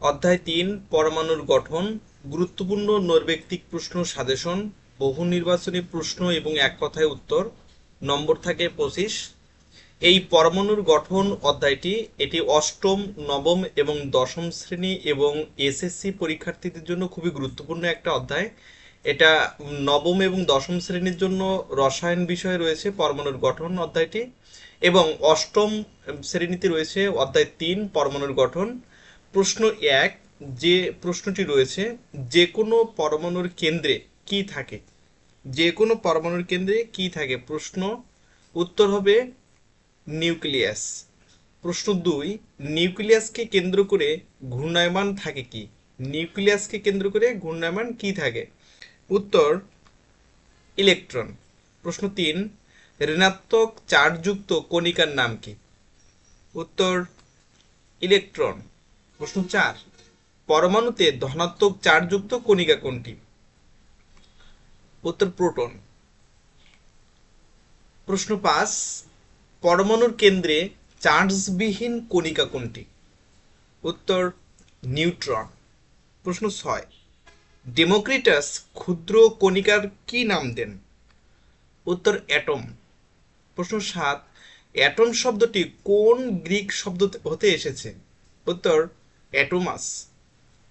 অধ্যায় তিন, পরমাণুর গঠন, গুরুত্বপূর্ণ নৈর্ব্যক্তিক প্রশ্ন সাজেশন, বহু নির্বাচনী প্রশ্ন এবং এক কথায় উত্তর, নম্বর থাকে পঁচিশ। এই পরমাণুর গঠন অধ্যায়টি, এটি অষ্টম, নবম এবং দশম শ্রেণি এবং এসএসসি পরীক্ষার্থীদের জন্য খুবই গুরুত্বপূর্ণ একটা অধ্যায়। এটা নবম এবং দশম শ্রেণির জন্য রসায়ন বিষয়ে রয়েছে পরমাণুর গঠন অধ্যায়টি এবং অষ্টম শ্রেণীতে রয়েছে অধ্যায় তিন, পরমাণুর গঠন। প্রশ্ন এক, যে প্রশ্নটি রয়েছে, যে কোনো পরমাণুর কেন্দ্রে কি থাকে? যে কোনো পরমাণুর কেন্দ্রে কি থাকে? প্রশ্ন, উত্তর হবে নিউক্লিয়াস। প্রশ্ন দুই, নিউক্লিয়াসকে কেন্দ্র করে ঘূর্ণায়মান থাকে কি? নিউক্লিয়াসকে কেন্দ্র করে ঘূর্ণায়মান কি থাকে? উত্তর, ইলেকট্রন। প্রশ্ন তিন, ঋণাত্মক চার্জযুক্ত কণিকার নাম কি? উত্তর, ইলেকট্রন। প্রশ্ন চার, পরমাণুতে ধনাত্মক চার্জযুক্ত কণিকা কোনটি? উত্তর প্রোটন। প্রশ্ন পাঁচ, পরমাণুর কেন্দ্রে চার্জবিহীন কণিকা কোনটি? উত্তর, নিউট্রন। প্রশ্ন ছয়, ডেমোক্রিটাস ক্ষুদ্র কণিকার কি নাম দেন? উত্তর, অ্যাটম। প্রশ্ন সাত, অ্যাটম শব্দটি কোন গ্রিক শব্দ হতে এসেছে? উত্তর অ্যাটোমাস।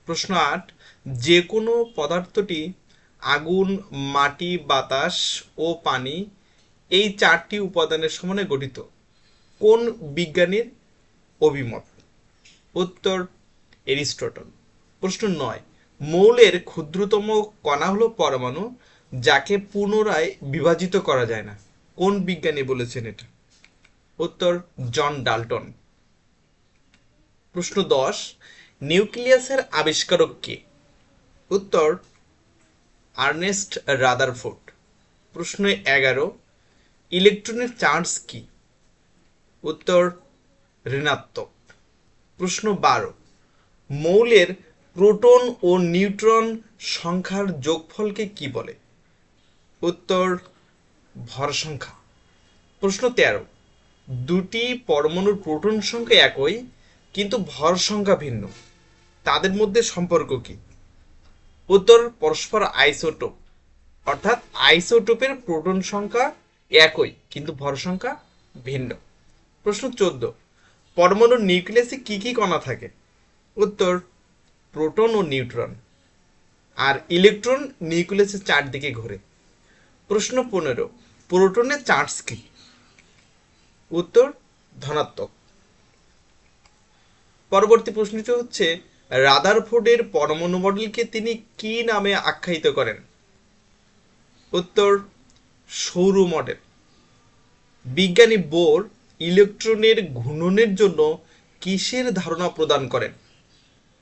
প্রশ্ন আট যে কোনো পদার্থটি আগুন, মাটি, বাতাস ও পানি এই চারটি উপাদানের সমানে গঠিত। কোন বিজ্ঞানীর অভিমত? উত্তর, এরিস্টটল। প্রশ্ন নয়, মৌলের ক্ষুদ্রতম কণা হলো পরমাণু, যাকে পুনরায় বিভাজিত করা যায় না। কোন বিজ্ঞানী বলেছেন এটা? উত্তর, জন ডাল্টন। প্রশ্ন দশ, নিউক্লিয়াসের আবিষ্কারক কে? উত্তর, আর্নেস্ট রাদারফোর্ড। প্রশ্ন এগারো, ইলেকট্রনের চার্জ কি? উত্তর, ঋণাত্মক। প্রশ্ন বারো, মৌলের প্রোটন ও নিউট্রন সংখ্যার যোগফলকে কি বলে? উত্তর, ভর সংখ্যা। প্রশ্ন তেরো, দুটি পরমাণুর প্রোটন সংখ্যা একই কিন্তু ভর সংখ্যা ভিন্ন। তাদের মধ্যে সম্পর্ক কি? উত্তর, পরস্পর আইসোটোপ। অর্থাৎ আইসোটোপের প্রোটন সংখ্যা একই, কিন্তু ভর সংখ্যা ভিন্ন। প্রশ্ন চোদ্দ। পরমাণুর নিউক্লিয়াসে কি কি কণা থাকে? উত্তর, প্রোটন ও নিউট্রন। আর ইলেকট্রন নিউক্লিয়াসের চারদিকে ঘোরে। প্রশ্ন পনেরো। প্রোটনের চার্জ কি? উত্তর, ধনাত্মক। পরবর্তী প্রশ্নটি হচ্ছে, রাদারফোর্ডের পরমাণু মডেলকে তিনি কি নামে আখ্যায়িত করেন? উত্তর, সৌর মডেল। বিজ্ঞানী বোর ইলেকট্রনের ঘূর্ণনের জন্য কিসের ধারণা প্রদান করেন?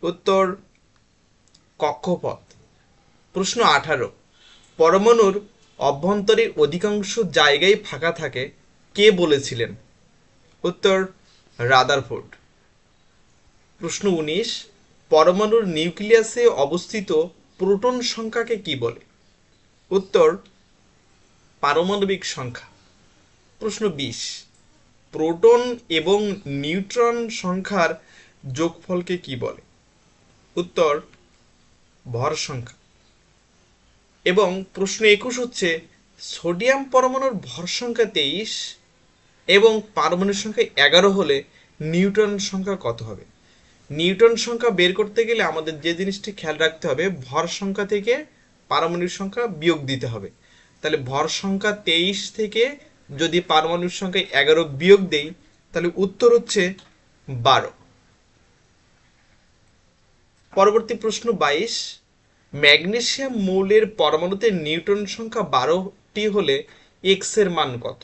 উত্তর, কক্ষপথ। প্রশ্ন আঠারো। পরমাণুর অভ্যন্তরে অধিকাংশ জায়গায় ফাঁকা থাকে, কে বলেছিলেন? উত্তর, রাদারফোর্ড। প্রশ্ন উনিশ, পরমাণুর নিউক্লিয়াসে অবস্থিত প্রোটন সংখ্যাকে কি বলে? উত্তর, পারমাণবিক সংখ্যা। প্রশ্ন বিশ, প্রোটন এবং নিউট্রন সংখ্যার যোগফলকে কি বলে? উত্তর, ভর সংখ্যা। এবং প্রশ্ন একুশ হচ্ছে, সোডিয়াম পরমাণুর ভর সংখ্যা তেইশ এবং পারমাণবিক সংখ্যা এগারো হলে নিউটন সংখ্যা কত হবে? নিউটন সংখ্যা বের করতে গেলে আমাদের যে জিনিসটি খেয়াল রাখতে হবে, ভর সংখ্যা থেকে পারমাণবিক সংখ্যা বিয়োগ দিতে হবে। তাহলে ভর সংখ্যা তেইশ থেকে যদি পারমাণবিক সংখ্যা এগারো বিয়োগ দেই, তাহলে উত্তর হচ্ছে বারো। পরবর্তী প্রশ্ন বাইশ। ম্যাগনেসিয়াম মৌলের পরমাণুতে নিউটন সংখ্যা বারোটি হলে এক্সের মান কত?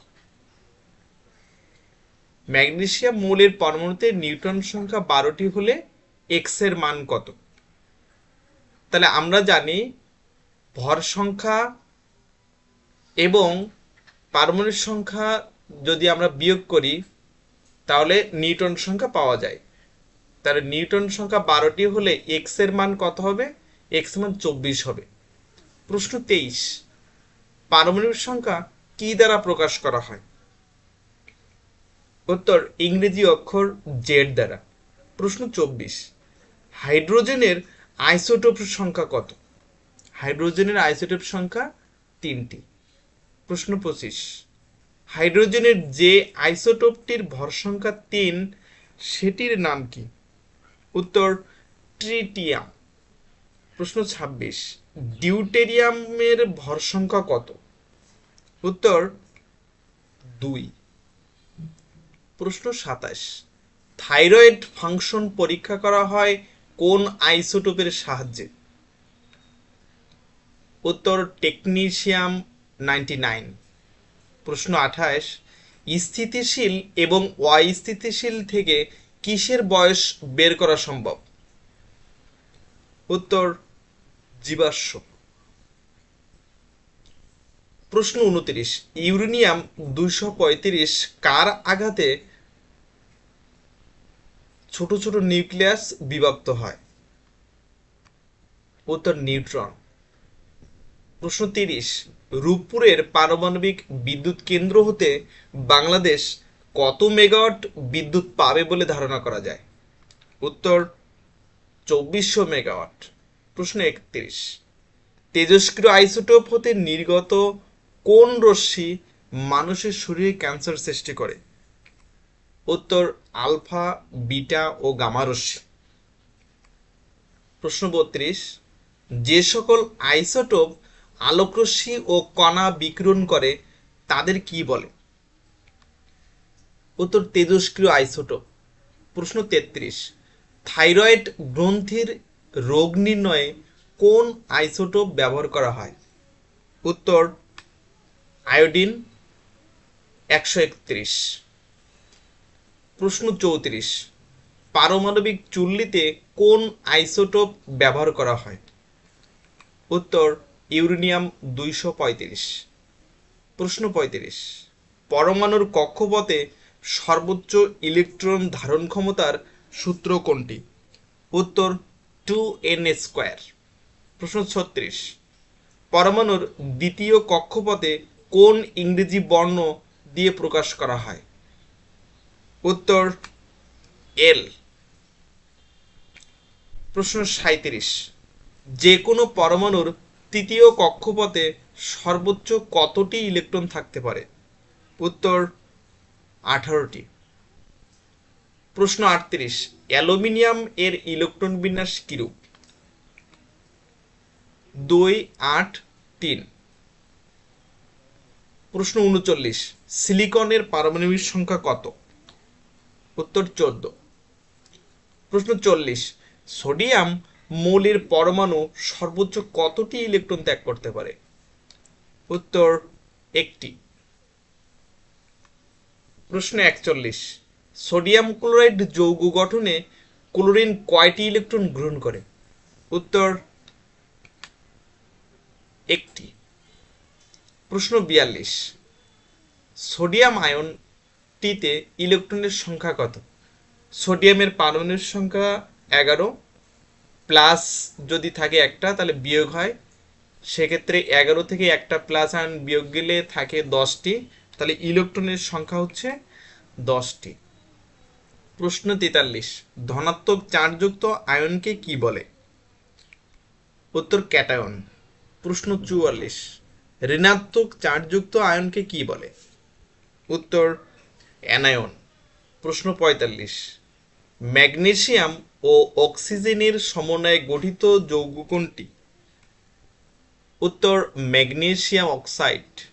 ম্যাগনেসিয়াম মৌলের পরমাণুতে নিউটন সংখ্যা বারোটি হলে এক্সের মান কত? তাহলে আমরা জানি ভর সংখ্যা এবং পারমাণবিক সংখ্যা যদি আমরা বিয়োগ করি, তাহলে নিউটন সংখ্যা পাওয়া যায়। তাহলে নিউটন সংখ্যা বারোটি হলে এক্সের মান কত হবে? এক্স মান চব্বিশ হবে। প্রশ্ন তেইশ। পারমাণবিক সংখ্যা কি দ্বারা প্রকাশ করা হয়? উত্তর ইংরেজি অক্ষর জেড দ্বারা। প্রশ্ন চব্বিশ। হাইড্রোজেনের আইসোটোপ সংখ্যা কত? হাইড্রোজেনের আইসোটোপ সংখ্যা তিনটি। প্রশ্ন পঁচিশ। হাইড্রোজেনের যে আইসোটোপটির ভর সংখ্যা তিন, সেটির নাম কি? উত্তর ট্রিটিয়াম। প্রশ্ন ছাব্বিশ। ডিউটেরিয়ামের ভর সংখ্যা কত? উত্তর দুই। প্রশ্ন সাতাশ। থাইরয়েড ফাংশন পরীক্ষা করা হয় কোন আইসোটোপের সাহায্যে? উত্তর, টেকনিশিয়াম নাইনটি নাইন। প্রশ্ন আঠাশ, স্থিতিশীল এবং অস্থিতিশীল থেকে কিসের বয়স বের করা সম্ভব? উত্তর, জীবাশ্ম। প্রশ্ন উনত্রিশ, ইউরেনিয়াম দুইশো পঁয়ত্রিশ কার আঘাতে ছোট ছোট নিউক্লিয়াস বিভক্ত হয়। উত্তর, নিউট্রন। প্রশ্ন তিরিশ। রূপপুরের পারমাণবিক বিদ্যুৎ কেন্দ্র হতে বাংলাদেশ কত মেগাওয়াট বিদ্যুৎ পাবে বলে ধারণা করা যায়? উত্তর, চব্বিশশো মেগাওয়াট। প্রশ্ন একত্রিশ। তেজস্ক্রিয় আইসোটোপ হতে নির্গত কোন রশ্মি মানুষের শরীরে ক্যান্সার সৃষ্টি করে? উত্তর আলফা, বিটা ও গামা রশ্মি। প্রশ্ন বত্রিশ, যে সকল আইসোটোপ আলোকরশ্মি ও কণা বিকিরণ করে, তাদের কি বলে? উত্তর তেজস্ক্রিয় আইসোটোপ। প্রশ্ন তেত্রিশ, থাইরয়েড গ্রন্থির রোগ নির্ণয়ে কোন আইসোটোপ ব্যবহার করা হয়? উত্তর, আয়োডিন একশো একত্রিশ। প্রশ্ন চৌত্রিশ, পারমাণবিক চুল্লিতে কোন আইসোটোপ ব্যবহার করা হয়? উত্তর, ইউরেনিয়াম দুইশো পঁয়ত্রিশ। প্রশ্ন পঁয়ত্রিশ, পরমাণুর কক্ষপথে সর্বোচ্চ ইলেকট্রন ধারণ ক্ষমতার সূত্র কোনটি? উত্তর, টু এন স্কোয়ার। প্রশ্ন ছত্রিশ, পরমাণুর দ্বিতীয় কক্ষপথে কোন ইংরেজি বর্ণ দিয়ে প্রকাশ করা হয়? উত্তর এল। প্রশ্ন সাঁত্রিশ যে কোনো পরমাণুর তৃতীয় কক্ষপথে সর্বোচ্চ কতটি ইলেকট্রন থাকতে পারে? উত্তর আঠারোটি। প্রশ্ন আটত্রিশ, অ্যালুমিনিয়াম এর ইলেকট্রন বিন্যাস কিরূপ? দুই, আট, তিন। প্রশ্ন উনচল্লিশ, সিলিকনের পারমাণবিক সংখ্যা কত? উত্তর চোদ্দ। প্রশ্ন চল্লিশ, সোডিয়াম মৌলের পরমাণু সর্বোচ্চ কতটি ইলেকট্রন ত্যাগ করতে পারে? উত্তর একটি। প্রশ্ন একচল্লিশ, সোডিয়াম ক্লোরাইড যৌগ গঠনে ক্লোরিন কয়টি ইলেকট্রন গ্রহণ করে? উত্তর একটি। প্রশ্ন বিয়াল্লিশ, সোডিয়াম আয়নটিতে ইলেকট্রনের সংখ্যা কত? সোডিয়ামের পারমাণবিক সংখ্যা এগারো, প্লাস যদি থাকে একটা, তাহলে বিয়োগ হয়। সেক্ষেত্রে এগারো থেকে একটা প্লাস আয়ন বিয়োগ গেলে থাকে দশটি, তাহলে ইলেকট্রনের সংখ্যা হচ্ছে দশটি। প্রশ্ন তেতাল্লিশ, ধনাত্মক চার্জযুক্ত আয়নকে কি বলে? উত্তর ক্যাটায়ন। প্রশ্ন চুয়াল্লিশ, ঋণাত্মক চার্জযুক্ত আয়নকে কি বলে? উত্তর অ্যানায়ন। প্রশ্ন পঁয়তাল্লিশ। ম্যাগনেশিয়াম ও অক্সিজেনের সমন্বয়ে গঠিত যৌগ কোনটি? উত্তর ম্যাগনেশিয়াম অক্সাইড।